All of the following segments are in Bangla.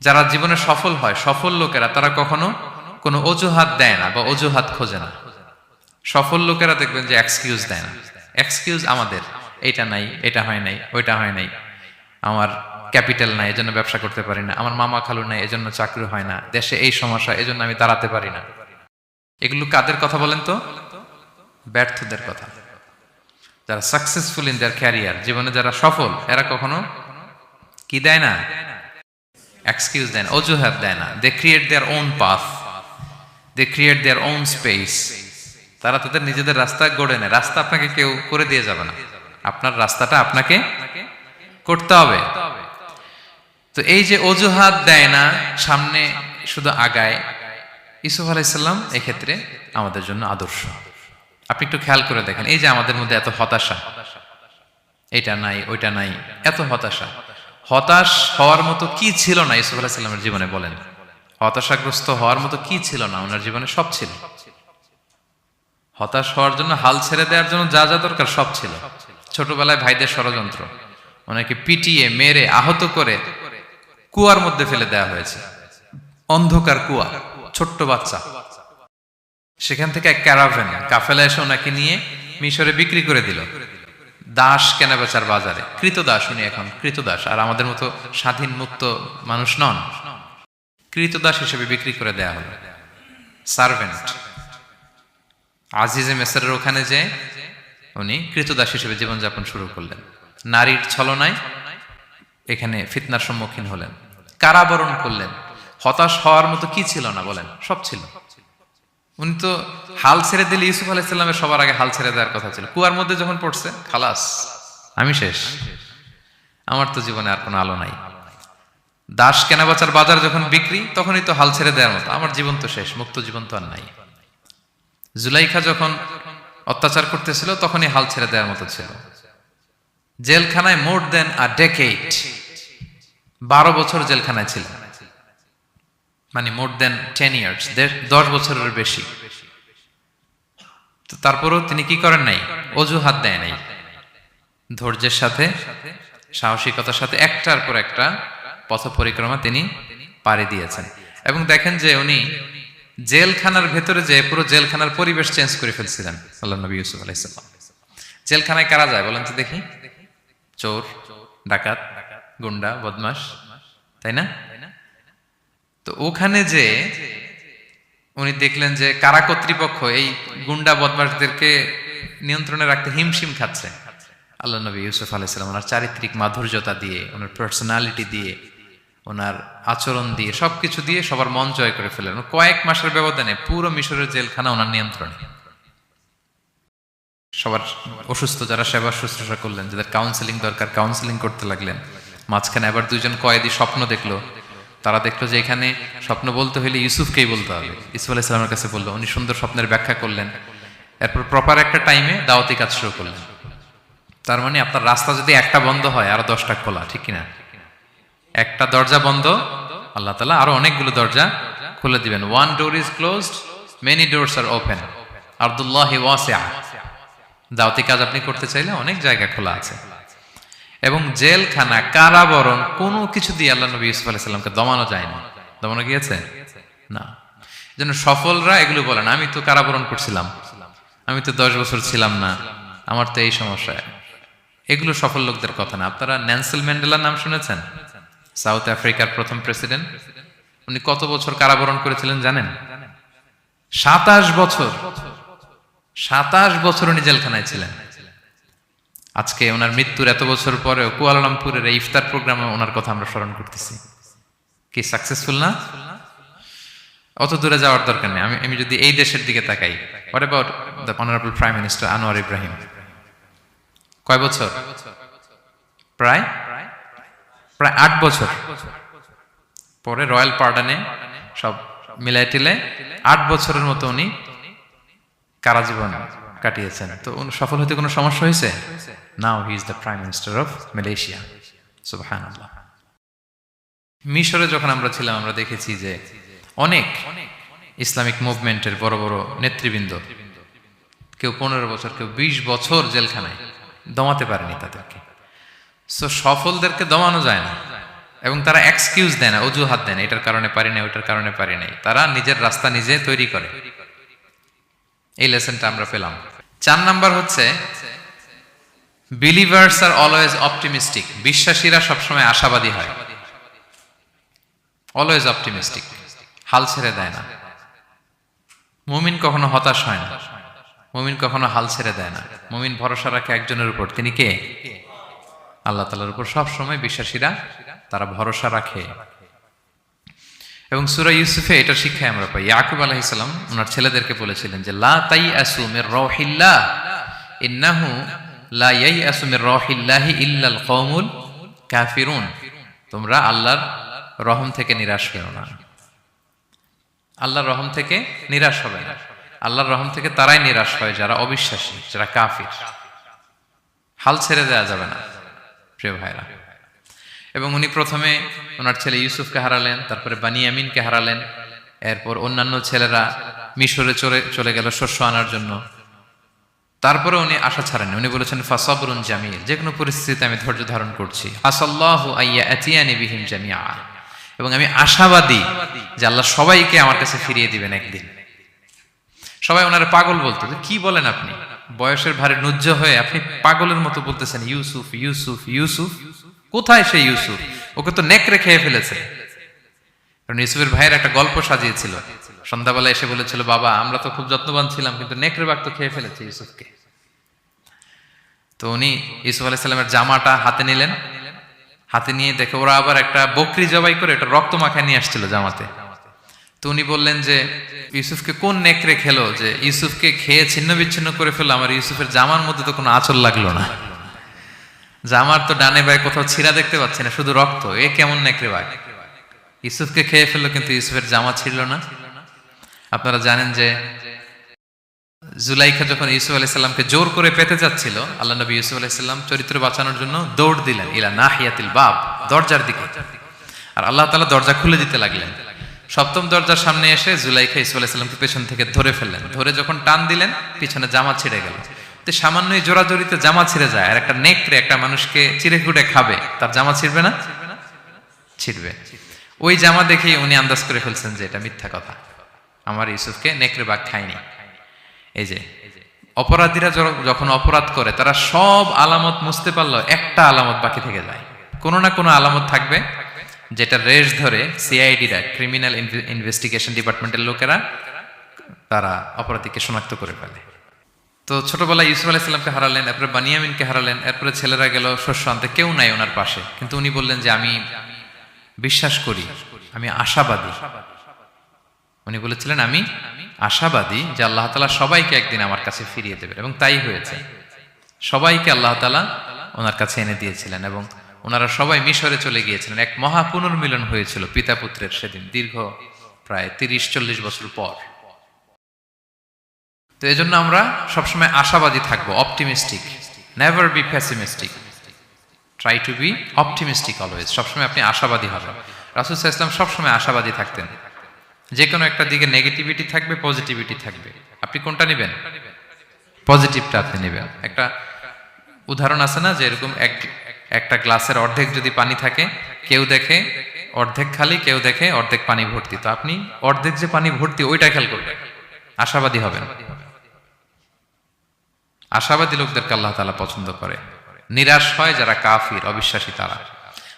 যারা জীবনে সফল হয়, সফল লোকেরা, তারা কখনো কোনো অজুহাত দেয় না বা অজুহাত খোঁজে না। সফল লোকেরা দেখবেন যে এক্সকিউজ দেয় না। এক্সকিউজ আমাদের এটা নাই, এটা হয় নাই, ওইটা হয় নাই। আমার ক্যাপিটাল নাই, এজন্য ব্যবসা করতে পারি না। আমার মামা খালু নাই, এজন্য চাকরি হয় না। দেশে এই সমস্যা, এজন্য আমি দাঁড়াতে পারি না। এগুলো কাদের কথা বলেন তো? ব্যর্থদের কথা। যারা সাকসেসফুল ইন দেয়ার ক্যারিয়ার জীবনে যারা সফল, এরা কখনো কি দেয় না? এক্সকিউজ দেয় না অজুহাত দেয় না they create their own path they create their own space তারা তাদের নিজেদের রাস্তা গড়ে নেয়। রাস্তা আপনাকে কেউ করে দিয়ে যাবে না। আপনার রাস্তাটা আপনাকে করতে হবে। তো এই যে অজুহাত দেয় না, সামনে শুধু আগায়। ইসুফ আলাইসাল্লাম এক্ষেত্রে আমাদের জন্য আদর্শ। আপনি একটু খেয়াল করে দেখেন, এই যে আমাদের মধ্যে এত হতাশা। এটা নাই, ওইটা নাই, এত হতাশা। হতাশ হওয়ার মতো কি ছিল না? ইসুফ আলাহিসাল্লামের জীবনে বলেন। হতাশাগ্রস্ত হওয়ার মতো কি ছিল না? ওনার জীবনে সব ছিল। হতাশ হওয়ার জন্য হাল ছেড়ে দেওয়ার জন্য যা যা দরকার সব ছিল। ছোটবেলায় ভাইদের ষড়যন্ত্র। ওনাকে পিটিয়ে, মেরে, আহত করে কুয়ার মধ্যে ফেলে দেওয়া হয়েছে। অন্ধকার কুয়া, ছোট্ট বাচ্চা। সেখান থেকে এক ক্যারাভেন, কাফেলা এসে ওনাকে নিয়ে মিশরে বিক্রি করে দিল। দাস কেনা বেচার বাজারে। কৃতদাস উনি এখন, কৃতদাস। আর আমাদের মতো স্বাধীন মুক্ত মানুষ নন। কৃতদাস হিসেবে বিক্রি করে দেয়া হলো। সার্ভেন্ট। আজিজে মেসারের ওখানে যে উনি কৃতদাস হিসেবে জীবনযাপন শুরু করলেন। নারীর ছলনায় এখানে ফিতনার সম্মুখীন হলেন। কারাবরণ করলেন। হতাশ হওয়ার মতো কি ছিল না বলেন? সব ছিল। উনি তো হাল ছেড়ে দিলে ইউসুফ আলাইসাল্লামের সবার আগে হাল ছেড়ে দেওয়ার কথা ছিল। কুয়ার মধ্যে যখন পড়ছে, খালাস, আমি শেষ। আমার তো জীবনে আর কোনো আলো নাই। দাস কেনাবেচার বাজার যখন বিক্রি, তখনই তো হাল ছেড়ে দেওয়ার মতো। আমার জীবন তো শেষ, মুক্ত জীবন তো আর নাই। জুলাইখা যখন অত্যাচার করতেছিল, তখনই হাল ছেড়ে দেওয়ার মতো ছিল। জেলখানায় মোর দেন আ ডেকেট বারো বছর জেলখানায় ছিল মানে মোর দেন টেন ইয়ার্স দশ বছরের বেশি। তারপরও তিনি কি করেন নাই? অজুহাত দেয় নাই। ধৈর্যের সাথে, সাহসিকতার সাথে একটার পর একটা পথ পরিক্রমা তিনি পাড়ি দিয়েছেন। এবং দেখেন যে উনি জেলখানার ভেতরে যে পুরো জেলখানার পরিবেশ চেঞ্জ করে ফেলছিলেন, আল্লাহ নবী ইউসুফ আলাইসাল্লাম জেলখানায় কারা যায় বলেন তো দেখি? চোর, ডাকাত, গুন্ডা বদমাস তাই না? তো ওখানে যে উনি দেখলেন যে কারা কর্তৃপক্ষ এই গুন্ডা বদমাসদেরকে নিয়ন্ত্রণে রাখতে হিমশিম খাচ্ছে। আল্লাহ নবী ইউসুফ আলাইসালাম ওনার চারিত্রিক মাধুর্যতা দিয়ে, ওনার পার্সোনালিটি দিয়ে, ওনার আচরণ দিয়ে, সবকিছু দিয়ে সবার মন জয় করে ফেলেন কয়েক মাসের ব্যবধানে পুরো মিশরের জেলখানা ওনার নিয়ন্ত্রণে। সবার অসুস্থ যারা সেবা শুশ্রূষা করলেন, যাদের কাউন্সেলিং দরকার কাউন্সেলিং করতে লাগলেন, মাঝখানে আবার দুইজন কয়েদি স্বপ্ন দেখল তারা দেখল যে এখানে স্বপ্ন বলতে হলে ইউসুফকেই বলতে হবে। ইসুফ আলাহ ইসলামের কাছে বলল, উনি সুন্দর স্বপ্নের ব্যাখ্যা করলেন। এরপর প্রপার একটা টাইমে দাওয়াতি কাজ শুরু করলেন। তার মানে আপনার রাস্তা যদি একটা বন্ধ হয়, আরও দশটা খোলা, ঠিক কিনা? একটা দরজা বন্ধ, আল্লাহ তালা আরও অনেকগুলো দরজা খুলে দিবেন। One door is closed many doors are open Abdullah দাওয়াতি কাজ আপনি করতে চাইলে অনেক জায়গা খোলা আছে। এবং জেলখানা, কারাবরণ, কোনো কিছু দিয়ে আল্লাহ নবী ইউসুফ আলাইসাল্লামকে দমানো যায় না দমানো গিয়েছে? না। যেন সফলরা এগুলো বলেন, আমি তো কারাবরণ করছিলাম। আমি তো দশ বছর ছিলাম না। আমার তো এই সমস্যা। এগুলো সফল লোকদের কথা না। আপনারা ন্যান্সেল ম্যান্ডেলার নাম শুনেছেন? সাউথ আফ্রিকার প্রথম প্রেসিডেন্ট। উনি কত বছর কারাবরণ করেছিলেন জানেন? সাতাশ বছর। সাতাশ বছর উনি জেলখানায় ছিলেন। আজকে ওনার মৃত্যুর এত বছর পরেও কুয়ালালামপুরের এই ইফতার প্রোগ্রামে ওনার কথা আমরা স্মরণ করতেছি। কি সাকসেসফুল না? অত দূরে যাওয়ার দরকার নেই। আমি আমি যদি এই দেশের দিকে তাকাই what about the honourable prime minister Anwar Ibrahim কয় বছর? প্রায়? প্রায় আট বছর। পরে রয়্যাল পার্ডানে সব মিলাই টিলে আট বছরের মতো উনি কারাজীবন। কাটিয়েছেন। তো সফল হতে কোনো সমস্যা হয়েছে now he is the prime minister of Malaysia সুবহান মিশরে যখন আমরা ছিলাম, আমরা দেখেছি যে অনেক ইসলামিক মুভমেন্টের বড় বড় নেতৃবৃন্দ, কেউ পনেরো বছর, কেউ বিশ বছর জেলখানায় দমাতে পারেনি তাদেরকে। সো সফলদেরকে দমানো যায় না। এবং তারা এক্সকিউজ দেয় না, অজুহাত দেয় না, এটার কারণে পারি না ওইটার কারণে পারি নাই। তারা নিজের রাস্তা নিজে তৈরি করে। এই লেসনটা আমরা পেলাম। চার নাম্বার হচ্ছে বিলিভার্স আর অলওয়েজ অপটিমিস্টিক বিশ্বাসীরা সবসময় আশাবাদী হয়। অলওয়েজ অপটিমিস্টিক হাল ছেড়ে দেয় না। মুমিন কখনো হতাশ হয় না। মুমিন কখনো হাল ছেড়ে দেয় না। মুমিন ভরসা রাখে একজনের উপর। তিনি কে? আল্লাহ তালার উপর। সব সময় বিশ্বাসীরা তারা ভরসা রাখে। এবং সুরা ইউসুফে এটা শিক্ষায় আমরা পাই। ইয়াকুব আলাইসাল্লাম ওনার ছেলেদেরকে বলেছিলেন যে, লা তাই আসুমের রহিল্লাহ, ইন্নাহু লা ইয়াই আসুমের রহিল্লাহি ইল্লাল কওমুল কাফিরুন। তোমরা আল্লাহর রহম থেকে নিরাশ হও না। আল্লাহর রহম থেকে নিরাশ হবে না। আল্লাহর রহম থেকে তারাই নিরাশ হয় যারা অবিশ্বাসী, যারা কাফির। হাল ছেড়ে দেওয়া যাবে না, প্রিয় ভাইরা। এবং উনি প্রথমে ওনার ছেলে ইউসুফকে হারালেন, তারপরে বানিয়ামিনকে হারালেন। এরপর অন্যান্য ছেলেরা মিশরে চলে চলে গেল শস্য আনার জন্য। তারপরে উনি আশা ছাড়েন উনি বলেছেন, ফাসবরুন জামিল যে কোনো পরিস্থিতিতে আমি ধৈর্য ধারণ করছি। আসাল্লাহু আইয়া আতিয়ানি বিহিম জামিয়া এবং আমি আশাবাদী যে আল্লাহ সবাইকে আমার কাছে ফিরিয়ে দিবেন একদিন। সবাই ওনার পাগল বলতো কি বলেন আপনি? বয়সের ভারে নুজ্জ হয়ে আপনি পাগলের মতো বলতেছেন, ইউসুফ ইউসুফ ইউসুফ। কোথায় সেই ইউসুফ? ওকে তো নেকড়ে খেয়ে ফেলেছে। কারণ ইউসুফের ভাইয়ের একটা গল্প সাজিয়েছিল। সন্ধ্যাবেলা এসে বলেছিল, বাবা, আমরা তো খুব যত্নবান ছিলাম, কিন্তু নেকড়ে বাঘ তো খেয়ে ফেলেছে ইউসুফকে। তো উনি ইউসুফ আলাইসাল্লামের জামাটা হাতে নিলেন। হাতে নিয়ে দেখে ওরা আবার একটা বকরি জবাই করে এটা রক্ত মাখায় নিয়ে আসছিল জামাতে। তো উনি বললেন যে, ইউসুফকে কোন নেকড়ে খেলো যে ইউসুফকে খেয়ে ছিন্ন বিচ্ছিন্ন করে ফেলল? আমার ইউসুফের জামার মধ্যে তো কোনো আচল লাগল না। জামার তো ডানে বাই কোথাও ছিঁড়া দেখতে পাচ্ছি না, শুধু রক্ত। এ কেমন নেকড়ে বাঘ? ইউসুফকে খেয়ে ফেলল কিন্তু ইউসুফের জামা ছিল না। আপনারা জানেন যে জুলাইখা যখন ইউসুফ আলাইসাল্লামকে জোর করে পেতে যাচ্ছিল, আল্লাহ নবী ইউসুফ আলাইসাল্লাম চরিত্র বাঁচানোর জন্য দৌড় দিলেন ইলা নাহিয়াতিল বাব, দরজার দিকে। আর আল্লাহ তালা দরজা খুলে দিতে লাগলেন। সপ্তম দরজার সামনে এসে জুলাইখা ইসু আলাইসাল্লামকে পেছন থেকে ধরে ফেললেন। ধরে যখন টান দিলেন, পিছনে জামা ছিঁড়ে গেল। তো সামান্যই জোরাজোরিতে জামা ছিঁড়ে যায় আর একটা নেকড়ে একটা মানুষকে চিড়ে কুটে খাবে। তার জামা ছিঁড়বে না? ছিঁড়বে। ওই জামা দেখেই উনি আন্দাজ করে ফেলছেন যে এটা মিথ্যা কথা। আমার ইউসুফকে নেকড়ে বাঘ খায়নি। এই যে, অপরাধীরা যখন অপরাধ করে, তারা সব আলামত মুছতে পারল, একটা আলামত বাকি থেকে যায়। কোনো না কোনো আলামত থাকবে, যেটা রেশ ধরে সিআইডিরা ক্রিমিনাল ইনভেস্টিগেশন ডিপার্টমেন্টের লোকেরা, তারা অপরাধীকে শনাক্ত করে ফেলে। তো ছোটবেলায় ইউসুফ আলাইসাল্লামকে হারালেন এরপরে বানিয়ামিনকে হারালেন, এরপরে ছেলেরা গেল শস্য আনতে, কেউ নাই ওনার পাশে। কিন্তু উনি বললেন যে, আমি বিশ্বাস করি, আমি আশাবাদী। উনি বলেছিলেন, আমি আশাবাদী যে আল্লাহ তালা সবাইকে একদিন আমার কাছে ফিরিয়ে দেবেন। এবং তাই হয়েছে। সবাইকে আল্লাহ তালা ওনার কাছে এনে দিয়েছিলেন এবং ওনারা সবাই মিশরে চলে গিয়েছিলেন। এক মহা পুনর্মিলন হয়েছিল পিতা পুত্রের সেদিন, দীর্ঘ প্রায় তিরিশ চল্লিশ বছর পর। তো এই জন্য আমরা সবসময় আশাবাদী থাকব optimistic never be pessimistic try to be optimistic always সবসময় আপনি আশাবাদী হবেন। রাসুল ইসলাম সবসময় আশাবাদী থাকতেন। যে কোনো একটা দিকে নেগেটিভিটি থাকবে পজিটিভিটি থাকবে। আপনি কোনটা নেবেন? পজিটিভটা আপনি নেবেন। একটা উদাহরণ আছে না যে এরকম এক, একটা গ্লাসের অর্ধেক যদি পানি থাকে, কেউ দেখে অর্ধেক খালি, কেউ দেখে অর্ধেক পানি ভর্তি। তো আপনি অর্ধেক যে পানি ভর্তি, ওইটা খেয়াল করবেন। আশাবাদী হবেন। আশাবাদী লোকদেরকে আল্লাহ তালা পছন্দ করে। নিরাশ হয় যারা কাফির, অবিশ্বাসী তারা।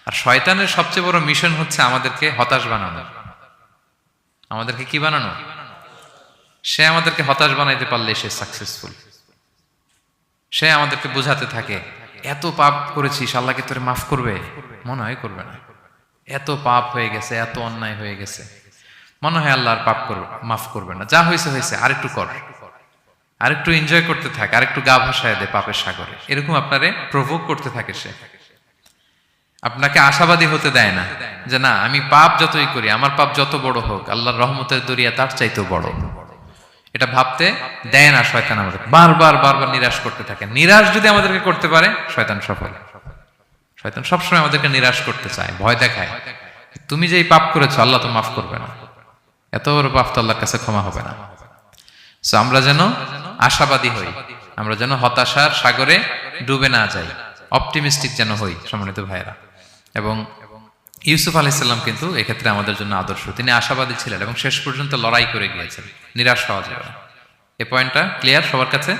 আর শয়তানের সবচেয়ে বড় মিশন হচ্ছে আমাদেরকে হতাশ বানানো। আমাদেরকে কি বানানো? সে আমাদেরকে হতাশ বানাইতে পারলে সে সাকসেসফুল সে আমাদেরকে বোঝাতে থাকে, এত পাপ করেছিস আল্লাহকে তোরে মাফ করবে? মনে হয় করবে না। এত পাপ হয়ে গেছে, এত অন্যায় হয়ে গেছে। মনে হয় আল্লাহর পাপ করবে মাফ করবে না। যা হয়েছে হয়েছে আরেকটু কর। আরেকটু এনজয় করতে থাকে, আরেকটু গা ভাসায় দে পাপের সাগরে। এরকম আপনারে প্রভোগ করতে থাকে সে। আপনাকে আশাবাদী হতে দেয় না যে না, আমি পাপ যতই করি, আমার পাপ যত বড় হোক, আল্লাহর রহমতের দরিয়া তার চাইতেও বড়। এটা ভাবতে দেয় না শয়তান আমাদের বারবার বারবার নিরাশ করতে থাকে। নিরাশ যদি আমাদেরকে করতে পারে, শয়তান সফল। শয়তান সবসময় আমাদেরকে নিরাশ করতে চায়, ভয় দেখায়। তুমি যেই পাপ করেছ, আল্লাহ তো মাফ করবে না। এত বড় পাপ তো আল্লাহর কাছে ক্ষমা হবে না। সো আমরা যেন আশাবাদী হই। আমরা যেন হতাশার সাগরে ডুবে না যাই। অপটিমিস্টিক যেন হই, সম্মানিত ভাইয়েরা। এবং ইউসুফ আলাইসাল্লাম কিন্তু এক্ষেত্রে আমাদের জন্য আদর্শ। তিনি আশাবাদী ছিলেন এবং শেষ পর্যন্ত লড়াই করে গিয়েছেন। নিরাশ হওয়া যাবে এ পয়েন্টটা ক্লিয়ার সবার কাছে?